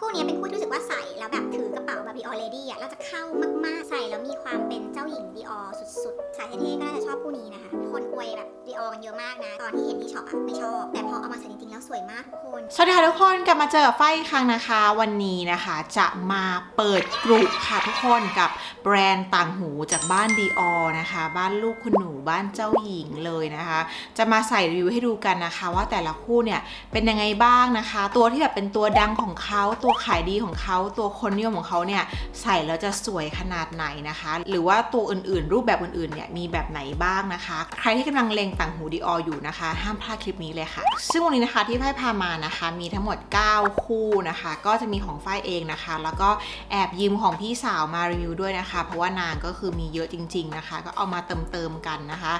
คู่นี้เป็นคู่ที่รู้สึกว่าใส่แล้วแบบถือกระเป๋าแบบดีออลเลดี้อะแล้วจะเข้ามากๆใส่แล้วมีความเป็นเจ้าหญิงดีออสุดๆ สายเท่ๆก็น่าจะชอบคู่นี้นะคะ คนอวยแบบดีออกันเยอะมากนะ ตอนที่เห็นที่ช็อปอะไม่ชอบ แต่พอเอามาใส่จริงๆแล้วสวยมากทุกคน สวัสดีค่ะทุกคนกลับมาเจอกับไฟอีกครั้งนะคะ วันนี้นะคะจะมาเปิดกลุ่มค่ะทุกคนกับแบรนด์ต่างหูจากบ้านดีออนะคะ บ้านลูกคุณหนูบ้านเจ้าหญิงเลยนะคะ จะมาใส่รีวิวให้ดูกันนะคะ ว่าแต่ละคู่เนี่ยเป็นยังไงบ้างนะคะ ตัวที่แบบเป็นตัวดังของเขาตัวขายดีของเขาตัวคนนิยมของเขาเนี่ยใส่แล้วจะสวยขนาดไหนนะคะ หรือว่าตัวอื่นๆ รูปแบบอื่นๆเนี่ยมีแบบไหนบ้างนะคะ ใครที่กำลังเล็งต่างหูดีอออยู่นะคะ ห้ามพลาดคลิปนี้เลยค่ะ ซึ่งวันนี้นะคะที่ไพ่พามานะคะ มีทั้งหมด 9 คู่นะคะ ก็จะมีของฝ้ายเองนะคะ แล้วก็แอบยืมของพี่สาวมารีวิวด้วยนะคะ เพราะว่านางก็คือมีเยอะจริง ๆนะคะ ก็เอามาเติมเติมๆกันนะคะ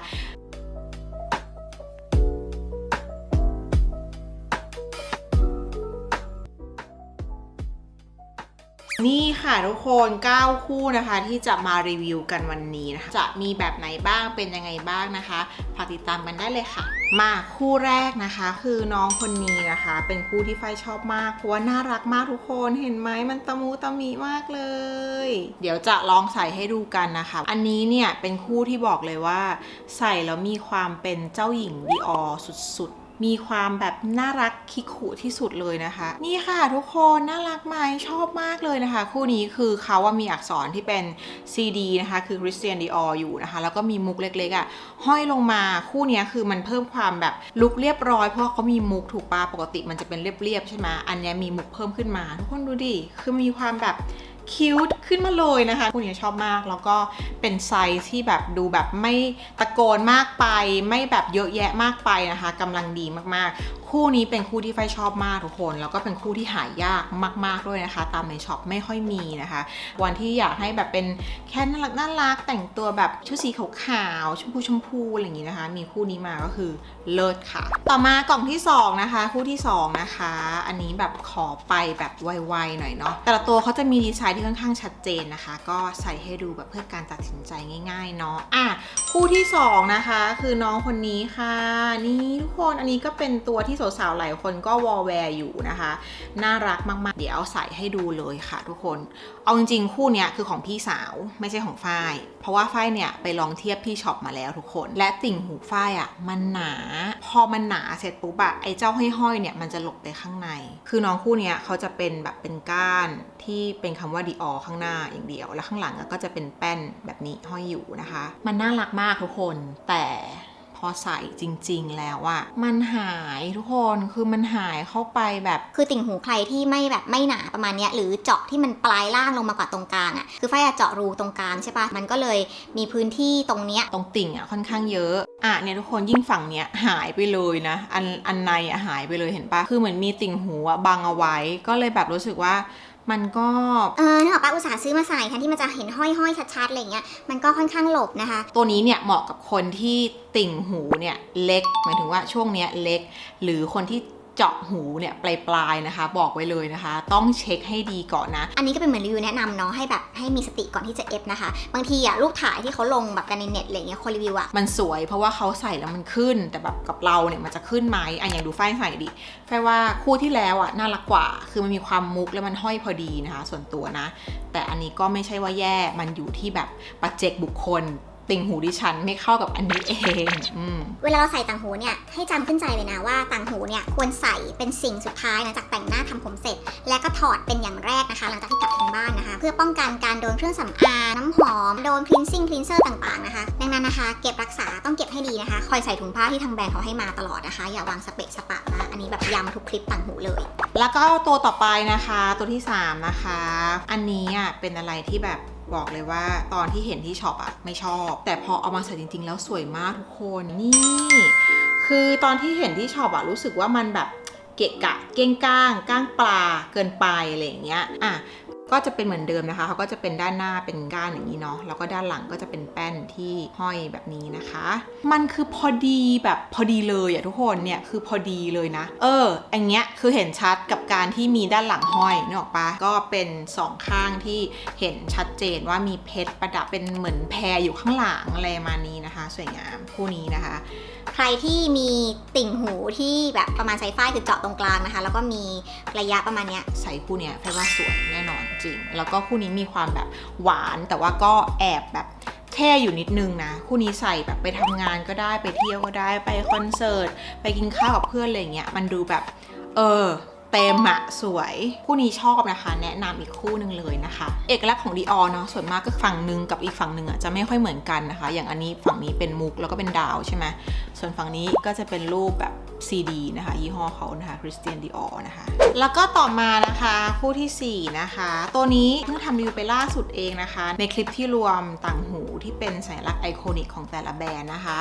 นี่ค่ะทุกคน 9 คู่นะคะที่จะมารีวิวกันวันนี้นะคะ จะมีแบบไหนบ้างเป็นยังไงบ้างนะคะฝากติดตามกันได้เลยค่ะ มาคู่แรกนะคะ คือน้องคนนี้นะคะ เป็นคู่ที่ไฟชอบมากเพราะว่าน่ารักมากทุกคนเห็นไหมมันตะมูตะมีมากเลย เดี๋ยวจะลองใส่ให้ดูกันนะคะ อันนี้เนี่ยเป็นคู่ที่บอกเลยว่า ใส่แล้วมีความเป็นเจ้าหญิงดีออสุดๆ มีความแบบน่ารักคิกคุที่สุดเลยนะคะ นี่ค่ะทุกคนน่ารักไหมชอบมากเลยนะคะ คู่นี้คือเขาว่ามีอักษรที่เป็น CD นะคะคือ Christian Dior อยู่นะคะ แล้วก็มีมุกเล็กๆอะ่ะห้อยลงมาคู่นี้คือมันเพิ่มความแบบลุกเรียบร้อยเพราะเขามีมุกถูกปะปกติมันจะเป็นเรียบๆใช่ไหมอันนี้มีมุกเพิ่มขึ้นมา ทุกคนดูดิคือมีความแบบ คิวขึ้นมาเลยนะคะคู่นี้ชอบมากแล้วก็เป็นไซส์ที่แบบดูแบบไม่ตะโกนมากไป ไม่แบบเยอะแยะมากไปนะคะกำลังดีมากๆ คู่นี้เป็นคู่ที่ไฟชอบมากทุกคน แล้วก็เป็นคู่ที่หายากมาก ๆด้วยนะคะ ตามในช็อปไม่ค่อยมีนะคะ วันที่อยากให้แบบเป็นแค่น่ารักน่ารักแต่งตัวแบบชุดสีขาวๆชมพูชมพูอะไรอย่างนี้นะคะ มีคู่นี้มาก็คือเลิศค่ะ ต่อมากล่องที่สองนะคะ คู่ที่สองนะคะ อันนี้แบบขอไปแบบไวๆหน่อยเนาะแต่ละตัวเขาจะมีดีไซน์ที่ค่อนข้างชัดเจนนะคะ ก็ใส่ให้ดูแบบเพื่อการตัดสินใจง่ายๆเนาะอะคู่ที่สองนะคะ คือน้องคนนี้ค่ะ นี่ทุกคนอันนี้ก็เป็นตัวที่สาวๆหลายคนก็วอลแวร์อยู่นะคะ น่ารักมากๆ เดี๋ยวเอาใส่ให้ดูเลยค่ะ ทุกคน เอาจริงๆคู่เนี้ยคือของพี่สาวไม่ใช่ของฝ้าย เพราะว่าฝ้ายเนี่ยไปลองเทียบที่ช็อปมาแล้วทุกคน และติ่งหูฝ้ายอะมันหนา พอมันหนาเสร็จปุ๊บอะไอ้เจ้าห้อยๆเนี่ยมันจะหลบไปข้างใน คือน้องคู่เนี้ยเขาจะเป็นแบบเป็นก้านที่เป็นคำว่าดีออข้างหน้าอย่างเดียว แล้วข้างหลังก็จะเป็นแป้นแบบนี้ห้อยอยู่นะคะ มันน่ารักมากทุกคนแต่ พอใส่จริง ๆ แล้วอะมันหายทุกคนคือมันหายเข้าไปแบบคือติ่งหูใครที่ไม่แบบไม่หนาประมาณเนี้ยหรือเจาะที่มันปลายล่างลงมากว่าตรงกลางอะ่ะคือไฟอะเจาะรูตรงกลางใช่ปะมันก็เลยมีพื้นที่ตรงเนี้ยตรงติ่งอะค่อนข้างเยอะอะเนี่ยทุกคนยิ่งฝั่งเนี้ยหายไปเลยนะ อันอันในอะหายไปเลยเห็นปะคือเหมือนมีติ่งหูอะบังเอาไว้ ก็เลยแบบรู้สึกว่า มันก็ เออนึกออกปะอุตส่าห์ซื้อมาใส่แทนที่มันจะเห็นห้อยๆชัดๆอะไรเงี้ยมันก็ค่อนข้างหลบนะคะ ตัวนี้เนี่ยเหมาะกับคนที่ติ่งหูเนี่ยเล็ก หมายถึงว่าช่วงเนี้ยเล็ก หรือคนที่ เจาะหูเนี่ยปลายๆนะคะ บอกไว้เลยนะคะ ต้องเช็คให้ดีก่อนนะ อันนี้ก็เป็นเหมือนรีวิวแนะนำเนาะให้แบบให้มีสติก่อนที่จะเอฟนะคะ บางทีอะรูปถ่ายที่เขาลงแบบกันในเน็ตอะไรเงี้ยคนรีวิวอะมันสวยเพราะว่าเขาใส่แล้วมันขึ้น แต่แบบกับเราเนี่ยมันจะขึ้นไหมอะอย่างดูฝ้ายใส่ดิฝ้ายว่าคู่ที่แล้วอะน่ารักกว่า คือมันมีความมุกแล้วมันห้อยพอดีนะคะ ส่วนตัวนะ แต่อันนี้ก็ไม่ใช่ว่าแย่มันอยู่ที่แบบปัจเจกบุคคล ติ่งหูดิฉันไม่เข้ากับอันนี้เองอืมเวลาเราใส่ต่างหูเนี่ยให้จำขึ้นใจเลยนะว่าต่างหูเนี่ยควรใส่เป็นสิ่งสุดท้ายหลังจากแต่งหน้าทำผมเสร็จ และก็ถอดเป็นอย่างแรกนะคะ หลังจากที่กลับถึงบ้านนะคะ เพื่อป้องกันการโดนเครื่องสำอางน้ำหอม โดน cleansing cleanser ต่างๆนะคะ ดังนั้นนะคะ เก็บรักษาต้องเก็บให้ดีนะคะ คอยใส่ถุงผ้าที่ทางแบรนด์เขาให้มาตลอดนะคะ อย่าวางสเปะสปะนะ อันนี้แบบย้ำทุกคลิปต่างหูเลย แล้วก็ตัวต่อไปนะคะ ตัวที่ 3 นะคะ อันนี้อะเป็นอะไรที่แบบ บอกเลยว่าตอนที่เห็นที่ช็อปอะไม่ชอบ แต่พอเอามาใส่จริง ๆ แล้วสวยมากทุกคนนี่ คือตอนที่เห็นที่ช็อปอะรู้สึกว่ามันแบบเกะกะ เก้งก้าง ก้างปลาเกินไปอะไรอย่างเงี้ยอะ ก็จะเป็นเหมือนเดิมนะคะเขาก็จะเป็นด้านหน้าเป็นก้านอย่างนี้เนาะแล้วก็ด้านหลังก็จะเป็นแป้นที่ห้อยแบบนี้นะคะ มันคือพอดีแบบพอดีเลยอะทุกคนเนี่ยคือพอดีเลยนะ เอออันเนี้ยคือเห็นชัดกับการที่มีด้านหลังห้อยนึกออกปะก็เป็นสองข้างที่เห็นชัดเจนว่ามีเพชรประดับเป็นเหมือนแพรอยู่ข้างหลังอะไรประมาณนี้นะคะ สวยงามคู่นี้นะคะ ใครที่มีติ่งหูที่แบบประมาณไซส์ฝ้ายคือเจาะตรงกลางนะคะ แล้วก็มีระยะประมาณเนี้ยใส่คู่เนี้ยแพรว่าสวยแน่นอนจริง แล้วก็คู่นี้มีความแบบหวานแต่ว่าก็แอบแบบเท่อยู่นิดนึงนะ คู่นี้ใส่แบบไปทำงานก็ได้ไปเที่ยวก็ได้ไปคอนเสิร์ตไปกินข้าวกับเพื่อนอะไรเงี้ยมันดูแบบ เออ เต็มอะสวย คู่นี้ชอบนะคะ แนะนำอีกคู่หนึ่งเลยนะคะ เอกลักษณ์ของดีออเนาะส่วนมากก็ฝั่งหนึ่งกับอีกฝั่งหนึ่งอะจะไม่ค่อยเหมือนกันนะคะ อย่างอันนี้ฝั่งนี้เป็นมุกแล้วก็เป็นดาวใช่ไหมส่วนฝั่งนี้ก็จะเป็นรูปแบบ CD นะคะ ยี่ห้อเขานะคะคริสเตียนดีออนะคะ แล้วก็ต่อมานะคะคู่ทีสี่ 4 นะคะ ตัวนี้เพิ่งทำรีวิวไปล่าสุดเองนะคะ ในคลิปที่รวมต่างหูที่เป็นสัญลักษณ์ไอคอนิกของแต่ละแบรนด์นะคะ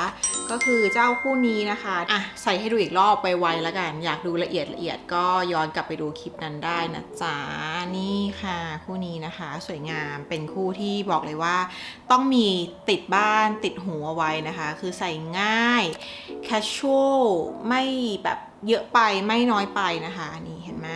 ก็คือเจ้าคู่นี้นะคะอะใส่ให้ดูอีกรอบไปไวแล้วกัน อยากดูละเอียดละเอียดก็ย้อนกลับไปดูคลิปนั้นได้นะจ๊ะนี่ค่ะ คู่นี้นะคะ สวยงามเป็นคู่ที่บอกเลยว่า ต้องมีติดบ้านติดหูเอาไว้นะคะ คือใส่ง่ายแคชช a l ไม่แบบเยอะไปไม่น้อยไปนะคะนี่เห็นไหม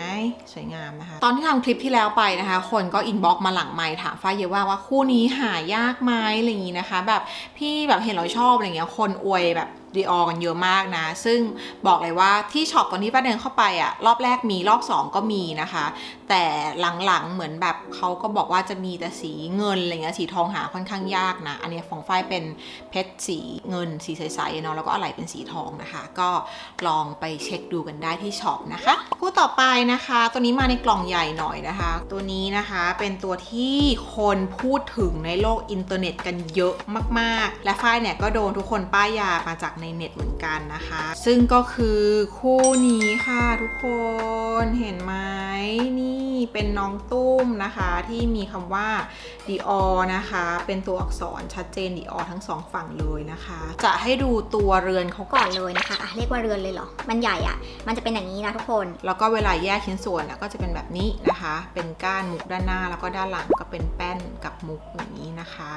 สวยงามนะคะ ตอนที่ทำคลิปที่แล้วไปนะคะ คนก็อินบ็อกมาหลังไมค์ถามฟ้าเยอะว่าว่าคู่นี้หายากไหมอะไรอย่างนี้นะคะ แบบพี่แบบเห็นเราชอบอะไรเงี้ยคนอวยแบบดีออกันเยอะมากนะ ซึ่งบอกเลยว่าที่ช็อปตอนที่ป้าเดินเข้าไปอะรอบแรกมีรอบ 2 ก็มีนะคะ แต่หลังๆเหมือนแบบเขาก็บอกว่าจะมีแต่สีเงินอะไรเงี้ยสีทองหาค่อนข้างยากนะ อันนี้ยของฝ้ายเป็นเพชรสีเงินสีใสๆเนาะแล้วก็อะไหลเป็นสีทองนะคะ ก็ลองไปเช็คดูกันได้ที่ช็อปนะคะคู่ต่อไปนะคะ ตัวนี้มาในกล่องใหญ่หน่อยนะคะ ตัวนี้นะคะเป็นตัวที่คนพูดถึงในโลกอินเทอร์เน็ตกันเยอะมากๆ และฝ้ายเนี่ยก็โดนทุกคนป้ายยามาจากในเน็ตเหมือนกันนะคะ ซึ่งก็คือคู่นี้ค่ะทุกคนเห็นไหมนี่เป็นน้องตุ้มนะคะที่มีคำว่าดีออนะคะ เป็นตัวอักษรชัดเจนดีออทั้งสองฝั่งเลยนะคะ จะให้ดูตัวเรือนเขาก่ก่ออนนเลยนะคะอะเรียกว่าเรือนเลยเหรอ มันใหญ่อะมันจะเป็นอย่างนี้นะทุกคน แล้วก็เวลาแยกชิ้นส่วนน่ะก็จะเป็นแบบนี้นะคะ เป็นก้านมุกด้านหน้าแล้วก็ด้านหลังก็เป็นแป้นกับมุกอย่างนี้นะคะ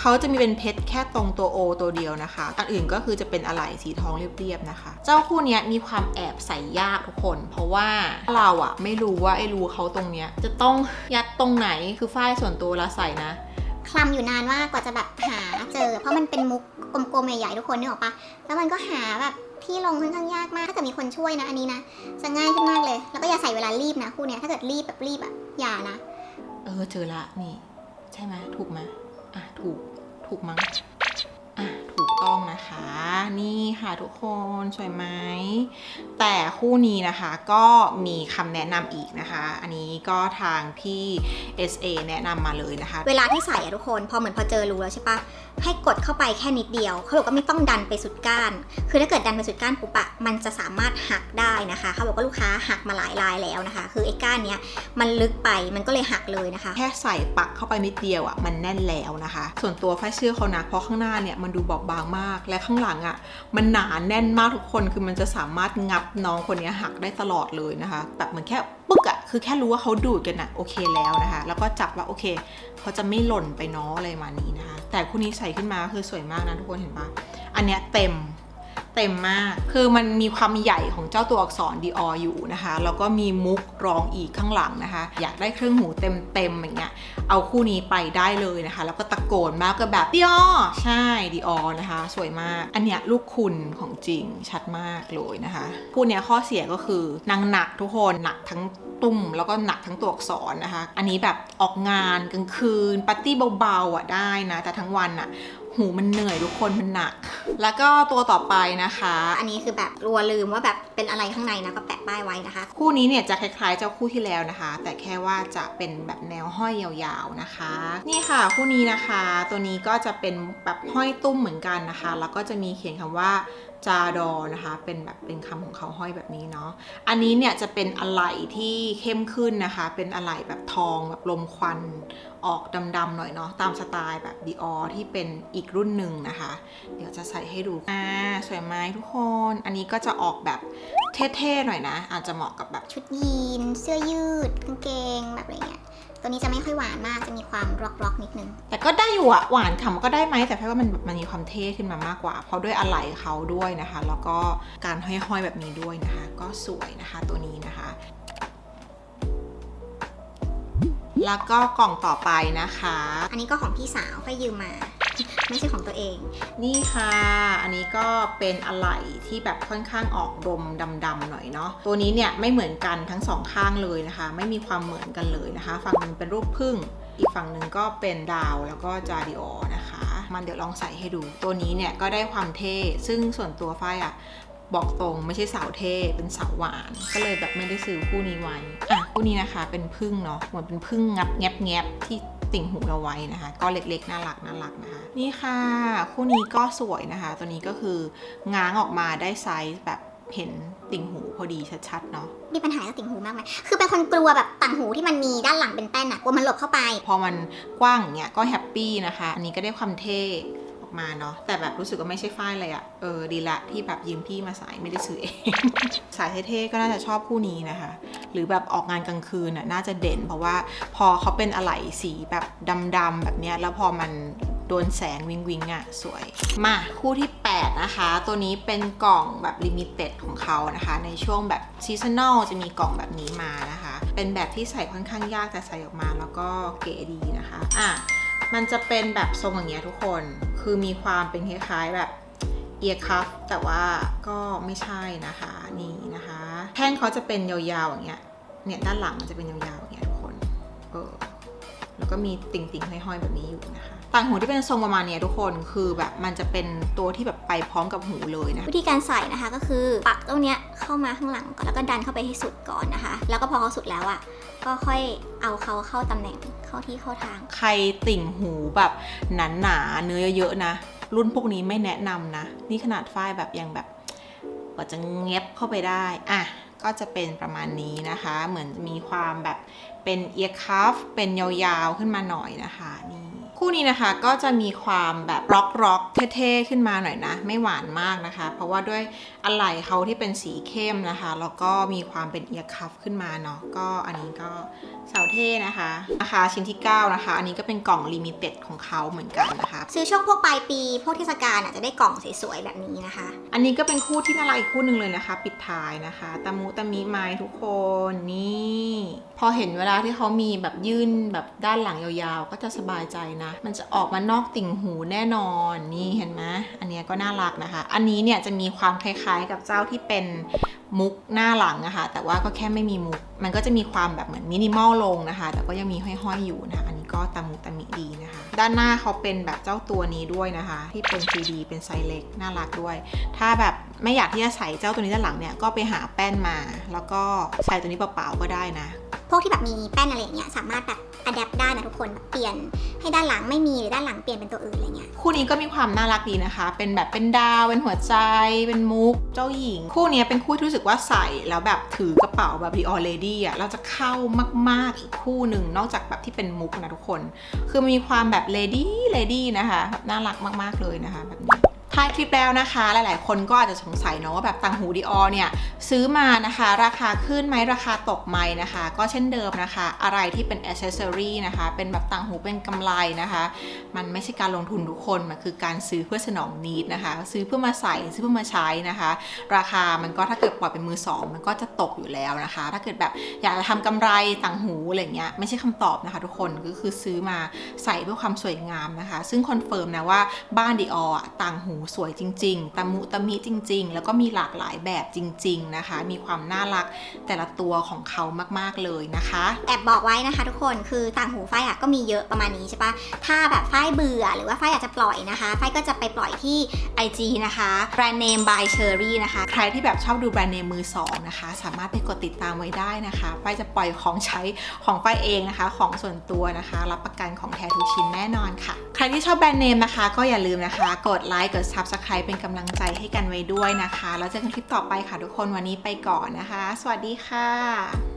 เขาจะมีเป็นเพชรแค่ตรงตัวโอตัวเดียวนะคะ อันอื่นก็คือจะเป็นอะไหล่สีทองเรียบๆนะคะ เจ้าคู่เนี้ยมีความแอบใส่ยากทุกคน เพราะว่าเราอะไม่รู้ว่าไอ้รูเขาตรงเนี้ยจะต้องยัดตรงไหนคือฝ้ายส่วนตัวเวลาใส่นะคลำอยู่นานว่ากว่าจะแบบหาเจอ เพราะมันเป็นมุกกลมๆใหญ่ๆทุกคนนึกออกปะแล้วมันก็หาแบบที่ลงค่อนข้างยากมาก ถ้าเกิดมีคนช่วยนะอันนี้นะจะง่ายขึ้นมากเลย แล้วก็อย่าใส่เวลารีบนะคู่เนี้ยถ้าเกิดรีบแบบรีบอะอย่านะ เออเจอละนี่ ใช่ไหมถูกไหมอะถูกถูกมั้งอะถูกต้อง นะคะ นี่ค่ะทุกคนสวยไหม แต่คู่นี้นะคะก็มีคำแนะนำอีกนะคะ อันนี้ก็ทางพี่ SA แนะนำมาเลยนะคะ เวลาที่ใส่อะทุกคนพอเหมือนพอเจอรูแล้วใช่ปะให้กดเข้าไปแค่นิดเดียวเขาบอกว่าไม่ต้องดันไปสุดก้าน คือถ้าเกิดดันไปสุดก้านปุ๊บอะมันจะสามารถหักได้นะคะเขาบอกว่าลูกค้าหักมาหลายรายแล้วนะคะ คือไอ้ก้านเนี้ยมันลึกไปมันก็เลยหักเลยนะคะ แค่ใส่ปักเข้าไปนิดเดียวอะ่ะมันแน่นแล้วนะคะ ส่วนตัวฝ้ายเชื่อเขานะเพราะข้างหน้าเนี่ยมันดูบอบบางมากและข้างหลังอะ่ะมันหนาแน่นมากทุกคนคือมันจะสามารถงับน้องคนนี้หักได้ตลอดเลยนะคะแบบเหมือนแค่ปึ๊กอะ่ะคือแค่รู้ว่าเขาดูดกันอะ่ะโอเคแล้วนะคะ แล้วก็จับว่าโอเคเขาจะไม่หล่นไปเน้ออะไรมานี้นะคะ แต่คู่นี้ใส่ขึ้นมาคือสวยมากนะทุกคนเห็นปะอันเนี้ยเต็ม เต็มมาก คือมันมีความใหญ่ของเจ้าตัวอักษร Dior อยู่นะคะ แล้วก็มีมุกรองอีกข้างหลังนะคะ อยากได้เครื่องหูเต็มๆอย่างเงี้ย เอาคู่นี้ไปได้เลยนะคะ แล้วก็ตะโกนมากก็แบบ Dior ใช่ Dior นะคะ สวยมาก อันเนี้ยลูกคุณของจริงชัดมากเลยนะคะ คู่เนี้ยข้อเสียก็คือนางหนักทุกคนหนักทั้งตุ้มแล้วก็หนักทั้งตัวอักษรนะคะ อันนี้แบบออกงานกลางคืนปาร์ตี้เบาๆอะได้นะ แต่ทั้งวันอะ หูมันเหนื่อยทุกคนมันหนัก แล้วก็ตัวต่อไปนะคะ อันนี้คือแบบรัวลืมว่าแบบเป็นอะไรข้างในนะก็แปะป้ายไว้นะคะ คู่นี้เนี่ยจะคล้ายๆเจ้าคู่ที่แล้วนะคะ แต่แค่ว่าจะเป็นแบบแนวห้อยยาวๆนะคะ นี่ค่ะคู่นี้นะคะ ตัวนี้ก็จะเป็นแบบห้อยตุ้มเหมือนกันนะคะ แล้วก็จะมีเขียนคำว่า จาดอนะคะ เป็นแบบเป็นคำของเขาห้อยแบบนี้เนาะ อันนี้เนี่ยจะเป็นอะไหล่ที่เข้มขึ้นนะคะ เป็นอะไหล่แบบทองแบบลมควันออกดำๆหน่อยเนาะตามสไตล์แบบดีออที่เป็นอีกรุ่นหนึ่งนะคะ เดี๋ยวจะใส่ให้ดูอ่าสวยไหมทุกคน อันนี้ก็จะออกแบบเท่ๆหน่อยนะ อาจจะเหมาะกับแบบชุดยีน เสื้อยืดกางเกงแบบอะไรเงี้ย ตัวนี้จะไม่ค่อยหวานมากจะมีความร็อกๆนิดนึง แต่ก็ได้อยู่อะหวานขำก็ได้ไหมแต่แค่ว่ามันแบบมันมีความเท่ขึ้นมามากกว่า เพราะด้วยอะไหล่เขาด้วยนะคะ แล้วก็การห้อยๆแบบนี้ด้วยนะคะ ก็สวยนะคะตัวนี้นะคะแล้วก็กล่องต่อไปนะคะ อันนี้ก็ของพี่สาวไปยืมมา ไม่ใช่ของตัวเอง นี่ค่ะ อันนี้ก็เป็นอะไหล่ที่แบบค่อนข้างออกดมดำๆหน่อยเนาะ ตัวนี้เนี่ยไม่เหมือนกันทั้งสองข้างเลยนะคะ ไม่มีความเหมือนกันเลยนะคะ ฝั่งหนึงเป็นรูปพึ่ง อีกฝั่งหนึ่งก็เป็นดาวแล้วก็จาดิโอนะคะ มันเดี๋ยวลองใส่ให้ดู ตัวนี้เนี่ยก็ได้ความเท่ ซึ่งส่วนตัวฝ้ายอะบอกตรงไม่ใช่สาวเท่เป็นสาวหวาน ก็เลยแบบไม่ได้ซื้อคู่นี้ไว้ อะคู่นี้นะคะเป็นพึ่งเนาะเหมือนเป็นพึ่งงับแงบแงบที่ ติ่งหูเราไว้นะคะ ก็เล็กๆ น่ารักน่ารักนะคะ นี่ค่ะ คู่นี้ก็สวยนะคะ ตัวนี้ก็คือง้างออกมาได้ไซส์แบบเห็นติ่งหูพอดีชัดๆเนาะมีปัญหากับติ่งหูมากไหมคือเป็นคนกลัวแบบต่างหูที่มันมีด้านหลังเป็นแป้นอะกลัวมันหลบเข้าไป พอมันกว้างอย่างเงี้ยก็แฮปปี้นะคะ อันนี้ก็ได้ความเท่ออกมาเนาะ แต่แบบรู้สึกว่าไม่ใช่ฝ้ายเลยอะเออดีละที่แบบยืมพี่มาใส่ไม่ได้ซื้อเอง สายเท่ๆก็น่าจะชอบคู่นี้นะคะ หรือแบบออกงานกลางคืนน่ะน่าจะเด่น เพราะว่าพอเขาเป็นอะไหล่สีแบบดำๆแบบเนี้ยแล้วพอมันโดนแสงวิงวิงอะสวย มา คู่ที่ 8 นะคะ ตัวนี้เป็นกล่องแบบลิมิเต็ดของเขานะคะ ในช่วงแบบซีซัน a ลจะมีกล่องแบบนี้มานะคะ เป็นแบบที่ใส่ค่อนข้างยากแต่ใส่ออกมาแล้วก็เก๋ดีนะคะ อะ มันจะเป็นแบบทรงอย่างเงี้ยทุกคน คือมีความเป็นคล้ายๆแบบเอียร์คัฟแต่ว่าก็ไม่ใช่นะคะ นี่นะคะ แท่งเขาจะเป็นยาวๆอย่างเงี้ย เนี่ยด้านหลังมันจะเป็นยาวๆอย่างเงี้ยทุกคนเออแล้วก็มีติ่งๆห้อยๆแบบนี้อยู่นะคะต่างหูที่เป็นทรงประมาณเนี้ยทุกคนคือแบบมันจะเป็นตัวที่แบบไปพร้อมกับหูเลยนะคะวิธีการใส่นะคะก็คือปักตรงเนี้ยเข้ามาข้างหลังก่อนแล้วก็ดันเข้าไปให้สุดก่อนนะคะ แล้วก็พอเขาสุดแล้วอะ่ะก็ค่อยเอาเขาเข้าตำแหน่งเข้าที่เข้าทาง ใครติ่งหูแบบหนาๆเนื้อเยอะๆนะ รุ่นพวกนี้ไม่แนะนำนะ นี่ขนาดฝ้ายแบบยังแบบ กว่าจะเงียบเข้าไปได้อะก็จะเป็นประมาณนี้นะคะ เหมือนมีความแบบเป็นเอียร์คัฟเป็นยาวๆขึ้นมาหน่อยนะคะนี่ คู่นี้นะคะก็จะมีความแบบร็อกร็อกเท่ๆขึ้นมาหน่อยนะ ไม่หวานมากนะคะ เพราะว่าด้วยอะไหล่เขาที่เป็นสีเข้มนะคะ แล้วก็มีความเป็นเอียร์คัฟขึ้นมาเนาะก็อันนี้ก็เสาเท่นะคะราคาชิ้นที่ 9 นะคะ อันนี้ก็เป็นกล่องลิมิเต็ดของเขาเหมือนกันนะคะ ซื้อช่วงพวกปลายปี พวกเทศกาลอะจะได้กล่องสวยๆแบบนี้นะคะ อันนี้ก็เป็นคู่ที่น่ารักอีกคู่หนึ่งเลยนะคะ ปิดท้ายนะคะตะมุตะมิไม้ทุกคนนี่ พอเห็นเวลาที่เขามีแบบยื่นแบบด้านหลังยาวๆ ก็จะสบายใจนะมันจะออกมานอกติ่งหูแน่นอนนี่เห็นไหมอันนี้ก็น่ารักนะคะ อันนี้เนี่ยจะมีความคล้ายๆกับเจ้าที่เป็นมุกหน้าหลังนะคะแต่ว่าก็แค่ไม่มีมุก มันก็จะมีความแบบเหมือนมินิมอลลงนะคะ แต่ก็ยังมีห้อยๆอยู่นะคะอันนี้ก็ตะมุตะมิดีนะคะ ด้านหน้าเขาเป็นแบบเจ้าตัวนี้ด้วยนะคะ ที่เป็น 3D เป็นไซส์เล็กน่ารักด้วย ถ้าแบบไม่อยากที่จะใส่เจ้าตัวนี้ด้านหลังเนี่ยก็ไปหาแป้นมา แล้วก็ใส่ตัวนี้เปล่าๆก็ได้นะพวกที่แบบมีแป้นอะไรอย่างเงี้ยสามารถแบบ อัดแอปได้นะทุกคนแบบเปลี่ยนให้ด้านหลังไม่มีหรือด้านหลังเปลี่ยนเป็นตัวอื่นอะไรเงี้ยคู่นี้ก็มีความน่ารักดีนะคะ เป็นแบบเป็นดาว เป็นหัวใจ เป็นมุก เจ้าหญิง คู่นี้เป็นคู่ที่รู้สึกว่าใส่แล้วแบบถือกระเป๋าแบบ The All Lady อะเราจะเข้ามากๆอีกคู่หนึ่งนอกจากแบบที่เป็นมุกนะทุกคน คือมีความแบบ Lady Lady นะคะแบบน่ารักมากๆเลยนะคะแบบนี้ ท้ายคลิปแล้วนะคะ หลายๆ คนก็อาจจะสงสัยเนาะว่าแบบต่างหูดีออเนี่ยซื้อมานะคะ ราคาขึ้นไหมราคาตกไหมนะคะ ก็เช่นเดิมนะคะ อะไรที่เป็นอ c เซสซอรีนะคะ เป็นแบบต่างหูเป็นกำไรนะคะ มันไม่ใช่การลงทุนทุกคน มันคือการซื้อเพื่อสนองนีดนะคะ ซื้อเพื่อมาใส่ซื้อเพื่อมาใช้นะคะ ราคามันก็ถ้าเกิดปล่อยเป็นมือสองมันก็จะตกอยู่แล้วนะคะ ถ้าเกิดแบบอยากจะทำกำไรต่างหูอะไรเงี้ยไม่ใช่คำตอบนะคะ ทุกคนก็คือซื้อมาใส่เพื่อความสวยงามนะคะ ซึ่งคอนเฟิร์มนะว่าบ้านดีออต่างหูสวยจริงๆตะมุตะมิจริง ๆ แล้วก็มีหลากหลายแบบจริง ๆนะคะ มีความน่ารักแต่ละตัวของเขามากๆเลยนะคะ แอบบอกไว้นะคะ ทุกคนคือต่างหูฝ้ายอะก็มีเยอะประมาณนี้ใช่ปะถ้าแบบฝ้ายเบื่อหรือว่าฝ้ายอยากจะปล่อยนะคะฝ้ายก็จะไปปล่อยที่ IG นะคะแบรนด์เนม by Cherry นะคะ ใครที่แบบชอบดูแบรนด์เนมมือสองนะคะ สามารถไปกดติดตามไว้ได้นะคะฝ้ายจะปล่อยของใช้ของฝ้ายเองนะคะ ของส่วนตัวนะคะ รับประกันของแท้ทุกชิ้นแน่นอนค่ะ ใครที่ชอบแบรนด์เนมนะคะ ก็อย่าลืมนะคะ กดไลค์กด Subscribe เป็นกำลังใจให้กันไว้ด้วยนะคะ แล้วเจอกันคลิปต่อไปค่ะทุกคนวันนี้ไปก่อนนะคะ สวัสดีค่ะ